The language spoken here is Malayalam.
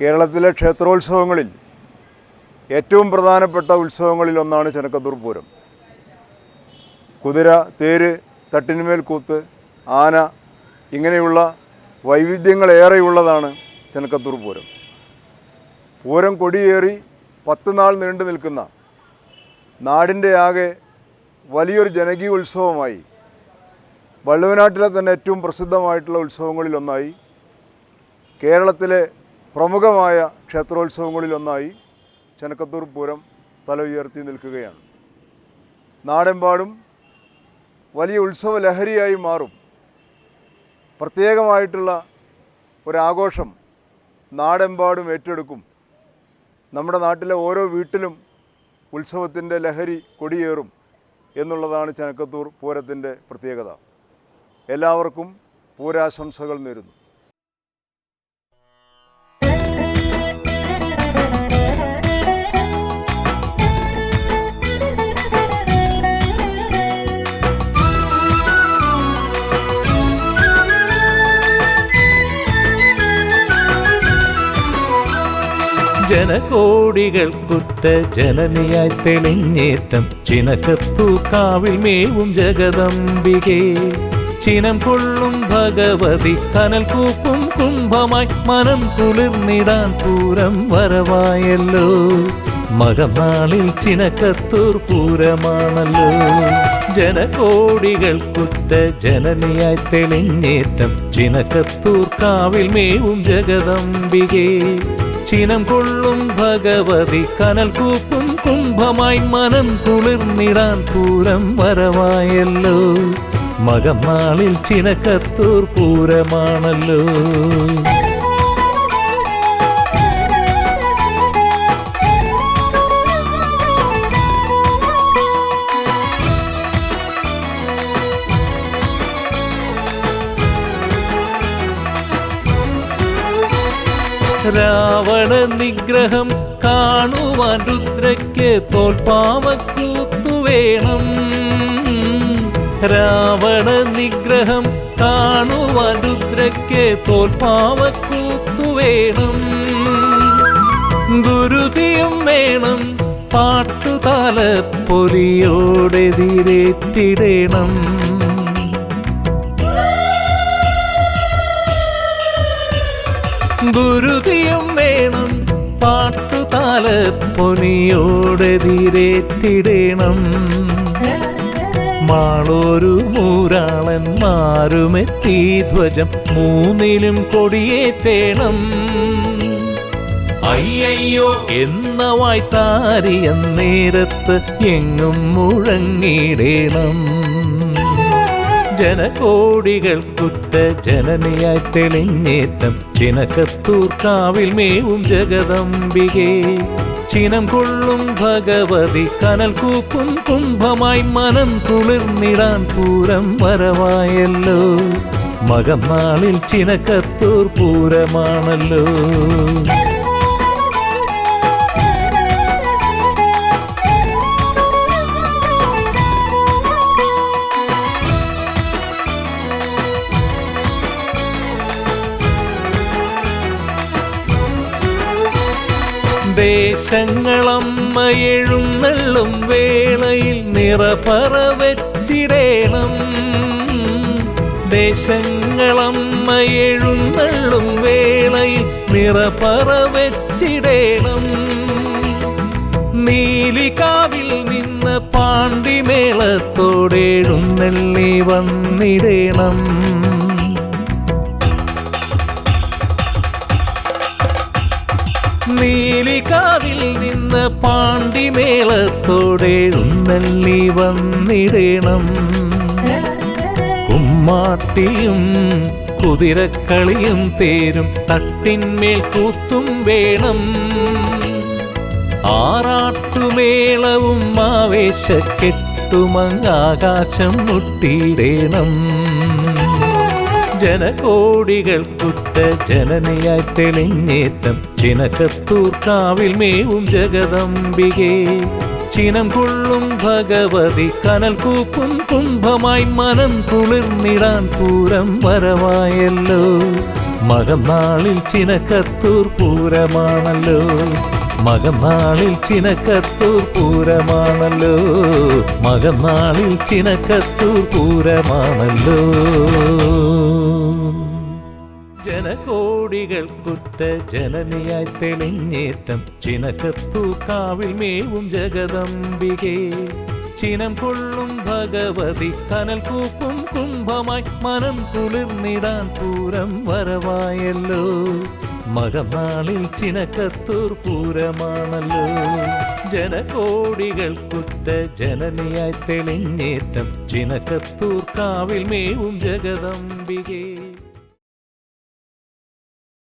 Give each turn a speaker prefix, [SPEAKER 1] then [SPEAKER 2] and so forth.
[SPEAKER 1] കേരളത്തിലെ ക്ഷേത്രോത്സവങ്ങളിൽ ഏറ്റവും പ്രധാനപ്പെട്ട ഉത്സവങ്ങളിൽ ഒന്നാണ് ചെനക്കത്തൂർ പൂരം. കുതിര തേര് തട്ടിന്മേൽ കൂത്ത് ആന ഇങ്ങനെയുള്ള വൈവിധ്യങ്ങളേറെയുള്ളതാണ് ചെനക്കത്തൂർ പൂരം. പൂരം കൊടിയേറി പത്ത് നാൾ നീണ്ടു നിൽക്കുന്ന നാടിന്റെ ആകെ വലിയൊരു ജനകീയ ഉത്സവമായി വള്ളുവനാട്ടിലെ തന്നെ ഏറ്റവും പ്രസിദ്ധമായിട്ടുള്ള ഉത്സവങ്ങളിലൊന്നായി കേരളത്തിലെ പ്രമുഖമായ ക്ഷേത്രോത്സവങ്ങളിലൊന്നായി ചെനക്കത്തൂർ പൂരം തല ഉയർത്തി നിൽക്കുകയാണ്. നാടെമ്പാടും വലിയ ഉത്സവ ലഹരിയായി മാറും. പ്രത്യേകമായിട്ടുള്ള ഒരാഘോഷം നാടെമ്പാടും ഏറ്റെടുക്കും. നമ്മുടെ നാട്ടിലെ ഓരോ വീട്ടിലും ഉത്സവത്തിന്റെ ലഹരി കൊടിയേറും എന്നുള്ളതാണ് ചെനക്കത്തൂർ പൂരത്തിന്റെ പ്രത്യേകത. എല്ലാവർക്കും പൂരാശംസകൾ നേരുന്നു.
[SPEAKER 2] ജനകോടികൾക്കുറ്റ ജനനിയായി തെളിഞ്ഞേറ്റം. ചിനക്കത്തൂക്കാവിൽ മേവും ജഗദംബികേ. ചിനം കൊള്ളും ഭഗവതി കനൽ കൂപ്പും കുംഭമായി. മനം കുളിർന്നിടാൻ പൂരം വരവായല്ലോ. മകനാളിൽ ചിനക്കത്തൂർ പൂരമാണല്ലോ. ജനകോടികൾക്കുറ്റ ജനനിയായി തെളിഞ്ഞേറ്റം. ചിനക്കത്തൂർ കാവിൽ മേവും ജഗദംബികേ. ചിനം കൊള്ളും ഭഗവതി കനൽ കൂപ്പും കുംഭമായി മനം കുളിർന്നിടാൻ പൂരം വരവായല്ലോ മകം നാളിൽ ചിനക്കത്തൂർ രാവണ നിഗ്രഹം കാണുവാൻ രുദ്രയ്ക്ക് തോൽപ്പാവക്കൂത്തു വേണം. രാവണ നിഗ്രഹം കാണുവാൻ രുദ്രയ്ക്ക് തോൽപ്പാവക്കൂത്തു വേണം. ഗുരുതിയും വേണം പാട്ടുകാല ഗുരുതിയും വേണം. പാട്ടുതാല പൊനിയോടെതിരേറ്റിടണം മാളൊരു മൂരാളന്മാരുമെത്തി ധ്വജം മൂന്നിലും കൊടിയേത്തേണം അയ്യയ്യോ എന്ന വായ്ത്താരിയ നേരത്ത് എങ്ങും മുഴങ്ങിടേണം. ജനകോടികൾക്കുറ്റ ജനനിയായി തെളിഞ്ഞേറ്റം. ചിനക്കത്തൂർ കാവിൽ മേവും ജഗദംബികേ. ചിനം കൊള്ളും ഭഗവതി കനൽ കൂപ്പും കുംഭമായി മനം കുളിർന്നിടാൻ പൂരം വരവായല്ലോ. മകം നാളിൽ ചിനക്കത്തൂർ പൂരമാണല്ലോ. ദേശങ്ങളമ്മ എഴുന്നള്ളും വേളയിൽ നിറപറ വെച്ചിടേണം ദേശങ്ങളമ്മ എഴുന്നള്ളും വേളയിൽ നിറപറ വെച്ചിടേണം നീലികാവിൽ നിന്ന് പാണ്ടിമേളത്തോടെ എഴുന്നള്ളി വന്നിടേണം. നീലികാവിൽ നിന്ന് പാണ്ടിമേളത്തോടെ ഉന്നല്ലി വന്നിടണം. കുമ്മാട്ടിയും കുതിരക്കളിയും തേരും തട്ടിന്മേൽ കൂത്തും വേണം. ആറാട്ടുമേളവും ആവേശക്കെട്ടുമങ്ങാകാശം മുട്ടിയിടേണം. ജനകോടികൾക്കുറ്റ ജനനിയായി തെളിഞ്ഞേറ്റം ചിനക്കത്തൂർ കാവിൽ മേവും ജഗദംബികേ ചിനം കൊള്ളും ഭഗവതി കനൽ കൂപ്പും കുംഭമായി മനം കുളിർന്നിടാൻ പൂരം വരവായല്ലോ മകന്നാളിൽ ചിനക്കത്തൂർ പൂരമാണല്ലോ മകന്നാളിൽ ചിനക്കത്തൂർ പൂരമാണല്ലോ മകന്നാളിൽ ചിനക്കത്തൂർ പൂരമാണല്ലോ ജനകോടികൾക്കുറ്റ ജനനിയായി തെളിഞ്ഞേറ്റം. ചിനക്കത്തൂർ കാവിൽ മേവും ജഗദംബികേ. ചിനം കൊള്ളും ഭഗവതി കനൽ കൂപ്പും കുംഭമായി. മനം കുളിർന്നിടാൻ പൂരം വരവായല്ലോ. മകനാളിൽ ചിനക്കത്തൂർ പൂരമാണല്ലോ. ജനകോടികൾക്കുറ്റ ജനനിയായി തെളിഞ്ഞേറ്റം. ചിനക്കത്തൂർ കാവിൽ മേവും ജഗദംബികേ.